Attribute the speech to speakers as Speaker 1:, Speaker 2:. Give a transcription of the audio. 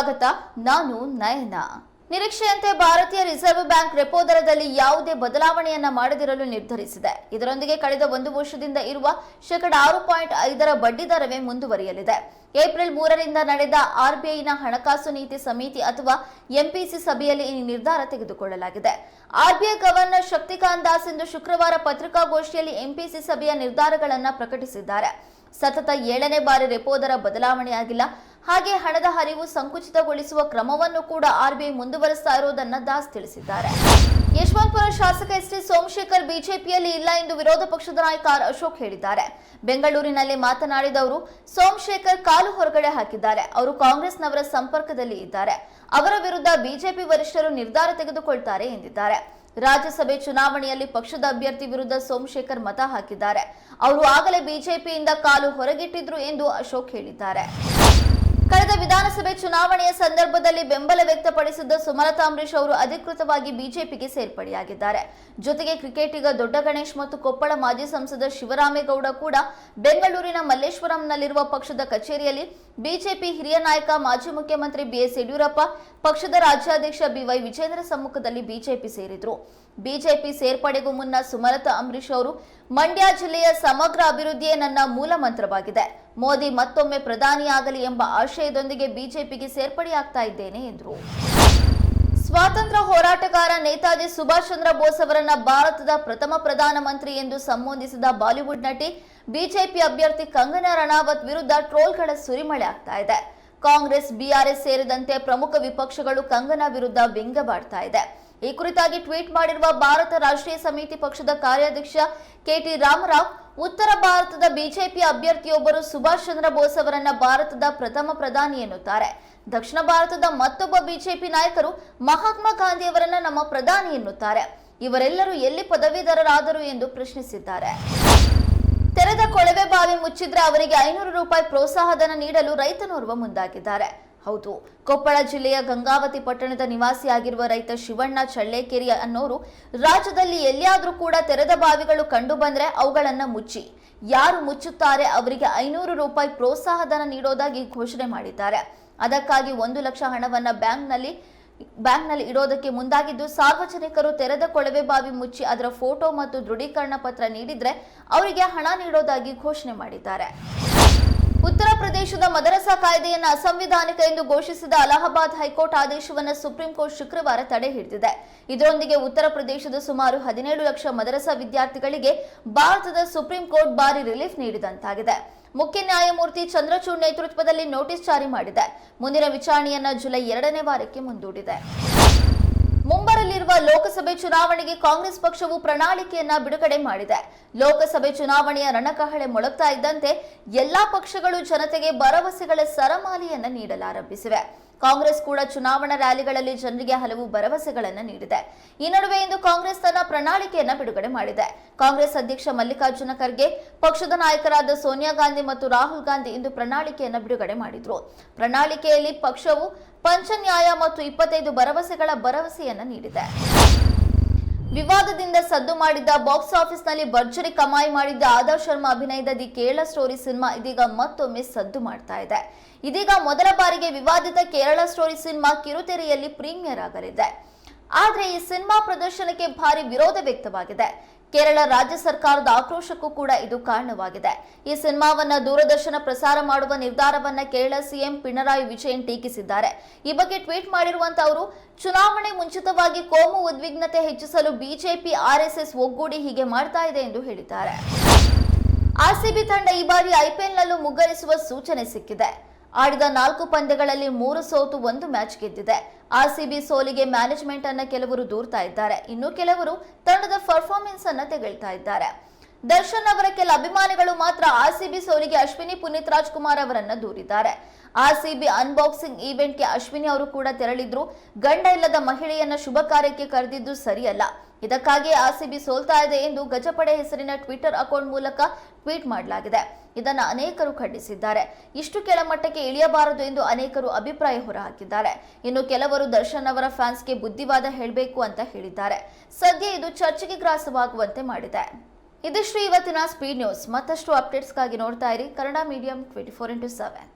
Speaker 1: ಸ್ವಾಗತ, ನಾನು ನಯನ. ನಿರೀಕ್ಷೆಯಂತೆ ಭಾರತೀಯ ರಿಸರ್ವ್ ಬ್ಯಾಂಕ್ ರೆಪೋ ದರದಲ್ಲಿ ಯಾವುದೇ ಬದಲಾವಣೆಯನ್ನ ಮಾಡದಿರಲು ನಿರ್ಧರಿಸಿದೆ. ಇದರೊಂದಿಗೆ ಕಳೆದ ಒಂದು ವರ್ಷದಿಂದ ಇರುವ ಶೇಕಡ ಆರು ಪಾಯಿಂಟ್ ಐದರ ಬಡ್ಡಿ ದರವೇ ಮುಂದುವರಿಯಲಿದೆ. ಏಪ್ರಿಲ್ ಮೂರರಿಂದ ನಡೆದ ಆರ್ಬಿಐನ ಹಣಕಾಸು ನೀತಿ ಸಮಿತಿ ಅಥವಾ ಎಂಪಿಸಿ ಸಭೆಯಲ್ಲಿ ಈ ನಿರ್ಧಾರ ತೆಗೆದುಕೊಳ್ಳಲಾಗಿದೆ. ಆರ್ಬಿಐ ಗವರ್ನರ್ ಶಕ್ತಿಕಾಂತ್ ದಾಸ್ ಇಂದು ಶುಕ್ರವಾರ ಪತ್ರಿಕಾಗೋಷ್ಠಿಯಲ್ಲಿ ಎಂಪಿಸಿ ಸಭೆಯ ನಿರ್ಧಾರಗಳನ್ನು ಪ್ರಕಟಿಸಿದ್ದಾರೆ. ಸತತ ಏಳನೇ ಬಾರಿ ರೆಪೋ ದರ ಬದಲಾವಣೆಯಾಗಿಲ್ಲ. ಹಾಗೆ ಹಣದ ಹರಿವು ಸಂಕುಚಿತಗೊಳಿಸುವ ಕ್ರಮವನ್ನು ಕೂಡ ಆರ್ಬಿಐ ಮುಂದುವರಿಸ್ತಾ ಇರುವುದನ್ನ ದಾಸ್ ತಿಳಿಸಿದ್ದಾರೆ. ಯಶವಂತಪುರ ಶಾಸಕ ಎಸ್ ಟಿ ಸೋಮಶೇಖರ್ ಬಿಜೆಪಿಯಲ್ಲಿ ಇಲ್ಲ ಎಂದು ವಿರೋಧ ಪಕ್ಷದ ನಾಯಕ ಆರ್ ಅಶೋಕ್ ಹೇಳಿದ್ದಾರೆ. ಬೆಂಗಳೂರಿನಲ್ಲಿ ಮಾತನಾಡಿದ ಅವರು ಸೋಮಶೇಖರ್ ಕಾಲು ಹೊರಗಡೆ ಹಾಕಿದ್ದಾರೆ. ಅವರು ಕಾಂಗ್ರೆಸ್ನವರ ಸಂಪರ್ಕದಲ್ಲಿ ಇದ್ದಾರೆ. ಅವರ ವಿರುದ್ಧ ಬಿಜೆಪಿ ವರಿಷ್ಠರು ನಿರ್ಧಾರ ತೆಗೆದುಕೊಳ್ತಾರೆ ಎಂದಿದ್ದಾರೆ. ರಾಜ್ಯಸಭೆ ಚುನಾವಣೆಯಲ್ಲಿ ಪಕ್ಷದ ಅಭ್ಯರ್ಥಿ ವಿರುದ್ಧ ಸೋಮಶೇಖರ್ ಮತ ಹಾಕಿದ್ದಾರೆ. ಅವರು ಆಗಲೇ ಬಿಜೆಪಿಯಿಂದ ಕಾಲು ಹೊರಗಿಟ್ಟಿದ್ರು ಎಂದು ಅಶೋಕ್ ಹೇಳಿದ್ದಾರೆ. ಕಳೆದ ವಿಧಾನಸಭೆ ಚುನಾವಣೆಯ ಸಂದರ್ಭದಲ್ಲಿ ಬೆಂಬಲ ವ್ಯಕ್ತಪಡಿಸಿದ್ದ ಸುಮಲತಾ ಅಂಬರೀಶ್ ಅವರು ಅಧಿಕೃತವಾಗಿ ಬಿಜೆಪಿಗೆ ಸೇರ್ಪಡೆಯಾಗಿದ್ದಾರೆ. ಜೊತೆಗೆ ಕ್ರಿಕೆಟಿಗ ದೊಡ್ಡ ಗಣೇಶ್ ಮತ್ತು ಕೊಪ್ಪಳ ಮಾಜಿ ಸಂಸದ ಶಿವರಾಮೇಗೌಡ ಕೂಡ ಬೆಂಗಳೂರಿನ ಮಲ್ಲೇಶ್ವರಂನಲ್ಲಿರುವ ಪಕ್ಷದ ಕಚೇರಿಯಲ್ಲಿ ಬಿಜೆಪಿ ಹಿರಿಯ ನಾಯಕ, ಮಾಜಿ ಮುಖ್ಯಮಂತ್ರಿ ಬಿಎಸ್ ಯಡಿಯೂರಪ್ಪ, ಪಕ್ಷದ ರಾಜ್ಯಾಧ್ಯಕ್ಷ ಬಿವೈ ವಿಜೇಂದ್ರ ಸಮ್ಮುಖದಲ್ಲಿ ಬಿಜೆಪಿ ಸೇರಿದ್ರು. ಬಿಜೆಪಿ ಸೇರ್ಪಡೆಗೂ ಮುನ್ನ ಸುಮಲತಾ ಅಂಬರೀಶ್ ಅವರು, ಮಂಡ್ಯ ಜಿಲ್ಲೆಯ ಸಮಗ್ರ ಅಭಿವೃದ್ಧಿಯೇ ನನ್ನ ಮೂಲ ಮಂತ್ರವಾಗಿದೆ. ಮೋದಿ ಮತ್ತೊಮ್ಮೆ ಪ್ರಧಾನಿಯಾಗಲಿ ಎಂಬ ಆಶಯದೊಂದಿಗೆ ಬಿಜೆಪಿಗೆ ಸೇರ್ಪಡೆಯಾಗ್ತಾ ಇದ್ದೇನೆ ಎಂದರು. ಸ್ವಾತಂತ್ರ್ಯ ಹೋರಾಟಗಾರ ನೇತಾಜಿ ಸುಭಾಷ್ ಚಂದ್ರ ಬೋಸ್ ಅವರನ್ನ ಭಾರತದ ಪ್ರಥಮ ಪ್ರಧಾನಮಂತ್ರಿ ಎಂದು ಸಂಬೋಧಿಸಿದ ಬಾಲಿವುಡ್ ನಟಿ, ಬಿಜೆಪಿ ಅಭ್ಯರ್ಥಿ ಕಂಗನಾ ರಣಾವತ್ ವಿರುದ್ಧ ಟ್ರೋಲ್ಗಳ ಸುರಿಮಳೆ ಆಗ್ತಾ ಇದೆ. ಕಾಂಗ್ರೆಸ್, ಬಿಆರ್ಎಸ್ ಸೇರಿದಂತೆ ಪ್ರಮುಖ ವಿಪಕ್ಷಗಳು ಕಂಗನಾ ವಿರುದ್ಧ ವ್ಯಂಗ್ಯವಾಡ್ತಾ ಇದೆ. ಈ ಕುರಿತಾಗಿ ಟ್ವೀಟ್ ಮಾಡಿರುವ ಭಾರತ ರಾಷ್ಟ್ರೀಯ ಸಮಿತಿ ಪಕ್ಷದ ಕಾರ್ಯಾಧ್ಯಕ್ಷ ಕೆಟಿ ರಾಮರಾವ್ ಉತ್ತರ ಭಾರತದ ಬಿಜೆಪಿ ಅಭ್ಯರ್ಥಿಯೊಬ್ಬರು ಸುಭಾಷ್ ಚಂದ್ರ ಬೋಸ್ ಅವರನ್ನ ಭಾರತದ ಪ್ರಥಮ ಪ್ರಧಾನಿ ಎನ್ನುತ್ತಾರೆ. ದಕ್ಷಿಣ ಭಾರತದ ಮತ್ತೊಬ್ಬ ಬಿಜೆಪಿ ನಾಯಕರು ಮಹಾತ್ಮ ಗಾಂಧಿಯವರನ್ನ ನಮ್ಮ ಪ್ರಧಾನಿ ಎನ್ನುತ್ತಾರೆ. ಇವರೆಲ್ಲರೂ ಎಲ್ಲಿ ಪದವೀಧರರಾದರು ಎಂದು ಪ್ರಶ್ನಿಸಿದ್ದಾರೆ. ತೆರೆದ ಕೊಳವೆ ಬಾವಿ ಮುಚ್ಚಿದ್ರೆ ಅವರಿಗೆ ಐನೂರು ರೂಪಾಯಿ ಪ್ರೋತ್ಸಾಹಧನ ನೀಡಲು ರೈತನೋರ್ವ ಮುಂದಾಗಿದ್ದಾರೆ. ಹೌದು. ಕೊಪ್ಪಳ ಜಿಲ್ಲೆಯ ಗಂಗಾವತಿ ಪಟ್ಟಣದ ನಿವಾಸಿಯಾಗಿರುವ ರೈತ ಶಿವಣ್ಣ ಚಳ್ಳೇಕೇರಿ ಅನ್ನೋರು ರಾಜ್ಯದಲ್ಲಿ ಎಲ್ಲಿಯಾದರೂ ಕೂಡ ತೆರೆದ ಬಾವಿಗಳು ಕಂಡು ಬಂದ್ರೆ ಅವುಗಳನ್ನು ಮುಚ್ಚಿ. ಯಾರು ಮುಚ್ಚುತ್ತಾರೆ ಅವರಿಗೆ ಐನೂರು ರೂಪಾಯಿ ಪ್ರೋತ್ಸಾಹಧನ ನೀಡೋದಾಗಿ ಘೋಷಣೆ ಮಾಡಿದ್ದಾರೆ. ಅದಕ್ಕಾಗಿ ಒಂದು ಲಕ್ಷ ಹಣವನ್ನು ಬ್ಯಾಂಕ್ನಲ್ಲಿ ಬ್ಯಾಂಕ್ನಲ್ಲಿ ಇಡೋದಕ್ಕೆ ಮುಂದಾಗಿದ್ದು ಸಾರ್ವಜನಿಕರು ತೆರೆದ ಕೊಳವೆ ಬಾವಿ ಮುಚ್ಚಿ ಅದರ ಫೋಟೋ ಮತ್ತು ದೃಢೀಕರಣ ಪತ್ರ ನೀಡಿದ್ರೆ ಅವರಿಗೆ ಹಣ ನೀಡೋದಾಗಿ ಘೋಷಣೆ ಮಾಡಿದ್ದಾರೆ. ಉತ್ತರ ಪ್ರದೇಶದ ಮದರಸಾ ಕಾಯ್ದೆಯನ್ನು ಅಸಂವಿಧಾನಿಕ ಎಂದು ಘೋಷಿಸಿದ ಅಲಹಾಬಾದ್ ಹೈಕೋರ್ಟ್ ಆದೇಶವನ್ನು ಸುಪ್ರೀಂ ಕೋರ್ಟ್ ಶುಕ್ರವಾರ ತಡೆ ಹಿಡಿದಿದೆ. ಇದರೊಂದಿಗೆ ಉತ್ತರ ಪ್ರದೇಶದ ಸುಮಾರು ಹದಿನೇಳು ಲಕ್ಷ ಮದರಸಾ ವಿದ್ಯಾರ್ಥಿಗಳಿಗೆ ಭಾರತದ ಸುಪ್ರೀಂ ಕೋರ್ಟ್ ಭಾರಿ ರಿಲೀಫ್ ನೀಡಿದಂತಾಗಿದೆ. ಮುಖ್ಯ ನ್ಯಾಯಮೂರ್ತಿ ಚಂದ್ರಚೂಡ್ ನೇತೃತ್ವದಲ್ಲಿ ನೋಟಿಸ್ ಜಾರಿ ಮಾಡಿದೆ. ಮುಂದಿನ ವಿಚಾರಣೆಯನ್ನ ಜುಲೈ ಎರಡನೇ ವಾರಕ್ಕೆ ಮುಂದೂಡಿದೆ. ಮುಂಬರಲಿರುವ ಲೋಕಸಭೆ ಚುನಾವಣೆಗೆ ಕಾಂಗ್ರೆಸ್ ಪಕ್ಷವು ಪ್ರಣಾಳಿಕೆಯನ್ನ ಬಿಡುಗಡೆ ಮಾಡಿದೆ. ಲೋಕಸಭೆ ಚುನಾವಣೆಯ ರಣಕಹಳೆ ಮೊಳಗ್ತಾ ಇದ್ದಂತೆ ಎಲ್ಲಾ ಪಕ್ಷಗಳು ಜನತೆಗೆ ಭರವಸೆಗಳ ಸರಮಾಲೆಯನ್ನ ನೀಡಲಾರಂಭಿಸಿವೆ. ಕಾಂಗ್ರೆಸ್ ಕೂಡ ಚುನಾವಣಾ ರ್ಯಾಲಿಗಳಲ್ಲಿ ಜನರಿಗೆ ಹಲವು ಭರವಸೆಗಳನ್ನು ನೀಡಿದೆ. ಈ ನಡುವೆ ಇಂದು ಕಾಂಗ್ರೆಸ್ ತನ್ನ ಪ್ರಣಾಳಿಕೆಯನ್ನ ಬಿಡುಗಡೆ ಮಾಡಿದೆ. ಕಾಂಗ್ರೆಸ್ ಅಧ್ಯಕ್ಷ ಮಲ್ಲಿಕಾರ್ಜುನ ಖರ್ಗೆ, ಪಕ್ಷದ ನಾಯಕರಾದ ಸೋನಿಯಾ ಗಾಂಧಿ ಮತ್ತು ರಾಹುಲ್ ಗಾಂಧಿ ಇಂದು ಪ್ರಣಾಳಿಕೆಯನ್ನ ಬಿಡುಗಡೆ ಮಾಡಿದ್ರು. ಪ್ರಣಾಳಿಕೆಯಲ್ಲಿ ಪಕ್ಷವು ಪಂಚನ್ಯಾಯ ಮತ್ತು ಇಪ್ಪತ್ತೈದು ಭರವಸೆಗಳ ಭರವಸೆಯನ್ನ ವಿವಾದದಿಂದ ಸದ್ದು ಮಾಡಿದ್ದ ಬಾಕ್ಸ್ ಆಫೀಸ್ನಲ್ಲಿ ಭರ್ಜರಿ ಕಮಾಯಿ ಮಾಡಿದ್ದ ಆದರ್ಶ್ ಶರ್ಮಾ ಅಭಿನಯದ ದಿ ಕೇರಳ ಸ್ಟೋರಿ ಸಿನಿಮಾ ಇದೀಗ ಮತ್ತೊಮ್ಮೆ ಸದ್ದು ಮಾಡ್ತಾ ಇದೆ. ಇದೀಗ ಮೊದಲ ಬಾರಿಗೆ ವಿವಾದಿತ ಕೇರಳ ಸ್ಟೋರಿ ಸಿನಿಮಾ ಕಿರುತೆರೆಯಲ್ಲಿ ಪ್ರೀಮಿಯರ್ ಆಗಲಿದೆ. ಆದ್ರೆ ಈ ಸಿನಿಮಾ ಪ್ರದರ್ಶನಕ್ಕೆ ಭಾರಿ ವಿರೋಧ ವ್ಯಕ್ತವಾಗಿದೆ. ಕೇರಳ ರಾಜ್ಯ ಸರ್ಕಾರದ ಆಕ್ರೋಶಕ್ಕೂ ಕೂಡ ಇದು ಕಾರಣವಾಗಿದೆ. ಈ ಸಿನಿಮಾವನ್ನ ದೂರದರ್ಶನ ಪ್ರಸಾರ ಮಾಡುವ ನಿರ್ಧಾರವನ್ನ ಕೇರಳ ಸಿಎಂ ಪಿಣರಾಯಿ ವಿಜಯನ್ ಟೀಕಿಸಿದ್ದಾರೆ. ಈ ಬಗ್ಗೆ ಟ್ವೀಟ್ ಮಾಡಿರುವಂತ ಅವರು ಚುನಾವಣೆ ಮುಂಚಿತವಾಗಿ ಕೋಮು ಉದ್ವಿಗ್ನತೆ ಹೆಚ್ಚಿಸಲು ಬಿಜೆಪಿ ಆರ್ಎಸ್ಎಸ್ ಒಗ್ಗೂಡಿ ಹೀಗೆ ಮಾಡ್ತಾ ಇದೆ ಎಂದು ಹೇಳಿದ್ದಾರೆ. ಆರ್ಸಿಬಿ ತಂಡ ಈ ಬಾರಿ ಐಪಿಎಲ್ನಲ್ಲೂ ಮುಗ್ಗರಿಸುವ ಸೂಚನೆ ಸಿಕ್ಕಿದೆ. ಆಡಿದ ನಾಲ್ಕು ಪಂದ್ಯಗಳಲ್ಲಿ ಮೂರು ಸೋತು ಒಂದು ಮ್ಯಾಚ್ ಗೆದ್ದಿದೆ. ಆರ್ಸಿಬಿ ಸೋಲಿಗೆ ಮ್ಯಾನೇಜ್ಮೆಂಟ್ ಅನ್ನ ಕೆಲವರು ದೂರ್ತಾ ಇದ್ದಾರೆ. ಇನ್ನು ಕೆಲವರು ತಂಡದ ಪರ್ಫಾರ್ಮೆನ್ಸ್ ಅನ್ನ ತೆಗಳ್ತಾ ಇದ್ದಾರೆ. ದರ್ಶನ್ ಅವರ ಕೆಲ ಅಭಿಮಾನಿಗಳು ಮಾತ್ರ ಆರ್ಸಿಬಿ ಸೋಲಿಗೆ ಅಶ್ವಿನಿ ಪುನೀತ್ ರಾಜ್ಕುಮಾರ್ ಅವರನ್ನ ದೂರಿದ್ದಾರೆ. ಆರ್ಸಿಬಿ ಅನ್ಬಾಕ್ಸಿಂಗ್ ಈವೆಂಟ್ಗೆ ಅಶ್ವಿನಿ ಅವರು ಕೂಡ ತೆರಳಿದ್ರು. ಗಂಡ ಇಲ್ಲದ ಮಹಿಳೆಯನ್ನ ಶುಭ ಕಾರ್ಯಕ್ಕೆ ಕರೆದಿದ್ದು ಸರಿಯಲ್ಲ. ಇದಕ್ಕಾಗಿ ಆರ್ಸಿಬಿ ಸೋಲ್ತಾ ಇದೆ ಎಂದು ಗಜಪಡೆ ಹೆಸರಿನ ಟ್ವಿಟರ್ ಅಕೌಂಟ್ ಮೂಲಕ ಟ್ವೀಟ್ ಮಾಡಲಾಗಿದೆ. ಇದನ್ನು ಅನೇಕರು ಖಂಡಿಸಿದ್ದಾರೆ. ಇಷ್ಟು ಕೆಳಮಟ್ಟಕ್ಕೆ ಇಳಿಯಬಾರದು ಎಂದು ಅನೇಕರು ಅಭಿಪ್ರಾಯ ಹೊರಹಾಕಿದ್ದಾರೆ. ಇನ್ನು ಕೆಲವರು ದರ್ಶನ್ ಅವರ ಫ್ಯಾನ್ಸ್ಗೆ ಬುದ್ಧಿವಾದ ಹೇಳಬೇಕು ಅಂತ ಹೇಳಿದ್ದಾರೆ. ಸದ್ಯ ಇದು ಚರ್ಚೆಗೆ ಗ್ರಾಸವಾಗುವಂತೆ ಮಾಡಿದೆ. ಇದಿಷ್ಟು ಇವತ್ತಿನ ಸ್ಪೀಡ್ ನ್ಯೂಸ್. ಮತ್ತಷ್ಟು ಅಪ್ಡೇಟ್ಸ್ಗಾಗಿ ನೋಡ್ತಾ ಇರಿ Kannada medium twenty four into seven